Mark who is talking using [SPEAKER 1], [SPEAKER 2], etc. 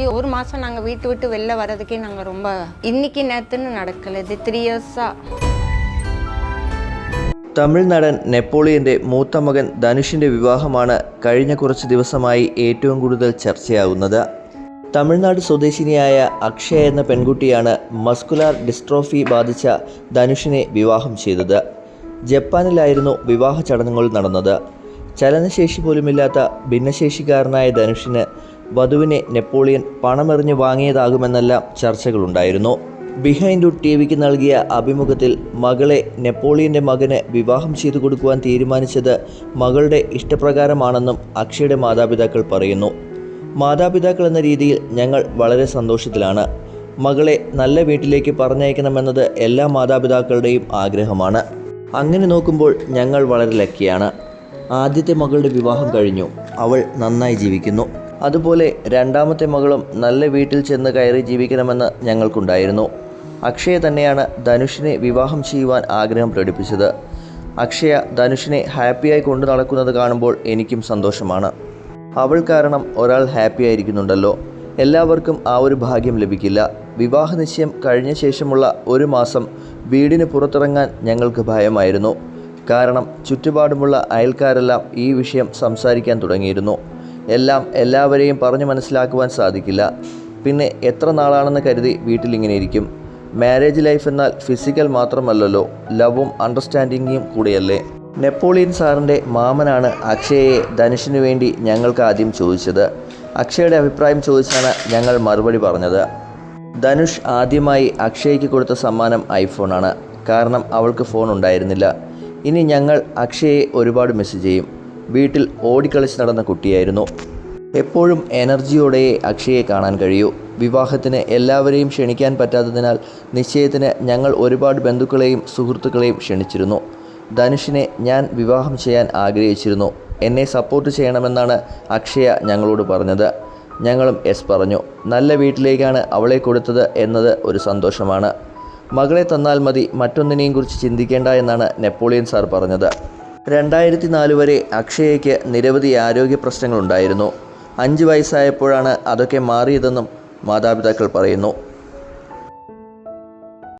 [SPEAKER 1] செஞ்சு ஒரு மாதம் நாங்கள் வீட்டு விட்டு வெளில வர்றதுக்கே நாங்கள் ரொம்ப இன்னைக்கு நேரத்துன்னு நடக்கல இது த்ரீ இயர்ஸாக
[SPEAKER 2] തമിഴ് നടൻ നെപ്പോളിയൻ്റെ മൂത്ത മകൻ ധനുഷിൻ്റെ വിവാഹമാണ് കഴിഞ്ഞ കുറച്ച് ദിവസമായി ഏറ്റവും കൂടുതൽ ചർച്ചയാകുന്നത് തമിഴ്നാട് സ്വദേശിനിയായ അക്ഷയ എന്ന പെൺകുട്ടിയാണ് മസ്കുലാർ ഡിസ്ട്രോഫി ബാധിച്ച ധനുഷിനെ വിവാഹം ചെയ്തത് ജപ്പാനിലായിരുന്നു വിവാഹ ചടങ്ങുകൾ നടന്നത് ചലനശേഷി പോലുമില്ലാത്ത ഭിന്നശേഷിക്കാരനായ ധനുഷിന് വധുവിനെ നെപ്പോളിയൻ പണമെറിഞ്ഞു വാങ്ങിയതാകുമെന്നെല്ലാം ചർച്ചകളുണ്ടായിരുന്നു. ബിഹൈൻഡ് ടി വിക്ക് നൽകിയ അഭിമുഖത്തിൽ മകളെ നെപ്പോളിയന്റെ മകന് വിവാഹം ചെയ്തു കൊടുക്കുവാൻ തീരുമാനിച്ചത് മകളുടെ ഇഷ്ടപ്രകാരമാണെന്നും അക്ഷയുടെ മാതാപിതാക്കൾ പറയുന്നു. മാതാപിതാക്കൾ എന്ന രീതിയിൽ ഞങ്ങൾ വളരെ സന്തോഷത്തിലാണ്. മകളെ നല്ല വീട്ടിലേക്ക് പറഞ്ഞയക്കണമെന്നത് എല്ലാ മാതാപിതാക്കളുടെയും ആഗ്രഹമാണ്. അങ്ങനെ നോക്കുമ്പോൾ ഞങ്ങൾ വളരെ ലക്കിയാണ്. ആദ്യത്തെ മകളുടെ വിവാഹം കഴിഞ്ഞു. അവൾ നന്നായി ജീവിക്കുന്നു. അതുപോലെ രണ്ടാമത്തെ മകളും നല്ല വീട്ടിൽ ചെന്ന് കയറി ജീവിക്കണമെന്ന് ഞങ്ങൾക്കുണ്ടായിരുന്നു. അക്ഷയ തന്നെയാണ് ധനുഷിനെ വിവാഹം ചെയ്യുവാൻ ആഗ്രഹം പ്രകടിപ്പിച്ചത്. അക്ഷയ ധനുഷിനെ ഹാപ്പിയായി കൊണ്ടു നടക്കുന്നത് കാണുമ്പോൾ എനിക്കും സന്തോഷമാണ്. അവൾ കാരണം ഒരാൾ ഹാപ്പി ആയിരിക്കുന്നുണ്ടല്ലോ. എല്ലാവർക്കും ആ ഒരു ഭാഗ്യം ലഭിക്കില്ല. വിവാഹ നിശ്ചയം കഴിഞ്ഞ ശേഷമുള്ള ഒരു മാസം വീടിന് പുറത്തിറങ്ങാൻ ഞങ്ങൾക്ക് ഭയമായിരുന്നു. കാരണം ചുറ്റുപാടുമുള്ള അയൽക്കാരെല്ലാം ഈ വിഷയം സംസാരിക്കാൻ തുടങ്ങിയിരുന്നു. എല്ലാം എല്ലാവരെയും പറഞ്ഞു മനസ്സിലാക്കുവാൻ സാധിക്കില്ല. പിന്നെ എത്ര നാളാണെന്ന് കരുതി വീട്ടിലിങ്ങനെ ഇരിക്കും. മാരേജ് ലൈഫ് എന്നാൽ ഫിസിക്കൽ മാത്രമല്ലല്ലോ ലവും അണ്ടർസ്റ്റാൻഡിങ്ങും കൂടിയല്ലേ? നെപ്പോളിയൻ സാറിന്റെ മാമനാണ് അക്ഷയയെ ധനുഷിനു വേണ്ടി ഞങ്ങൾക്ക് ആദ്യം ചോദിച്ചത്. അക്ഷയുടെ അഭിപ്രായം ചോദിച്ചാണ് ഞങ്ങൾ മറുപടി പറഞ്ഞത്. ധനുഷ് ആദ്യമായി അക്ഷയ്ക്ക് കൊടുത്ത സമ്മാനം ഐഫോണാണ് കാരണം അവൾക്ക് ഫോൺ ഉണ്ടായിരുന്നില്ല. ഇനി ഞങ്ങൾ അക്ഷയെ ഒരുപാട് മിസ് ചെയ്യും. വീട്ടിൽ ഓടിക്കളിച്ച് നടന്ന കുട്ടിയായിരുന്നു. എപ്പോഴും എനർജിയോടെ അക്ഷയെ കാണാൻ കഴിയൂ. വിവാഹത്തിന് എല്ലാവരെയും ക്ഷണിക്കാൻ പറ്റാത്തതിനാൽ നിശ്ചയത്തിന് ഞങ്ങൾ ഒരുപാട് ബന്ധുക്കളെയും സുഹൃത്തുക്കളെയും ക്ഷണിച്ചിരുന്നു. ധനുഷിനെ ഞാൻ വിവാഹം ചെയ്യാൻ ആഗ്രഹിച്ചിരുന്നു. എന്നെ സപ്പോർട്ട് ചെയ്യണമെന്നാണ് അക്ഷയ ഞങ്ങളോട് പറഞ്ഞത്. ഞങ്ങളും എസ് പറഞ്ഞു. നല്ല വീട്ടിലേക്കാണ് അവളെ കൊടുത്തത് എന്നത് ഒരു സന്തോഷമാണ്. മകളെ തന്നാൽ മതി മറ്റൊന്നിനെയും കുറിച്ച് ചിന്തിക്കേണ്ട എന്നാണ് നെപ്പോളിയൻ സാർ പറഞ്ഞത്. രണ്ടായിരത്തി നാല് വരെ അക്ഷയയ്ക്ക് നിരവധി ആരോഗ്യ പ്രശ്നങ്ങളുണ്ടായിരുന്നു. അഞ്ച് വയസ്സായപ്പോഴാണ് അതൊക്കെ മാറിയതെന്നും മാതാപിതാക്കൾ പറയുന്നു.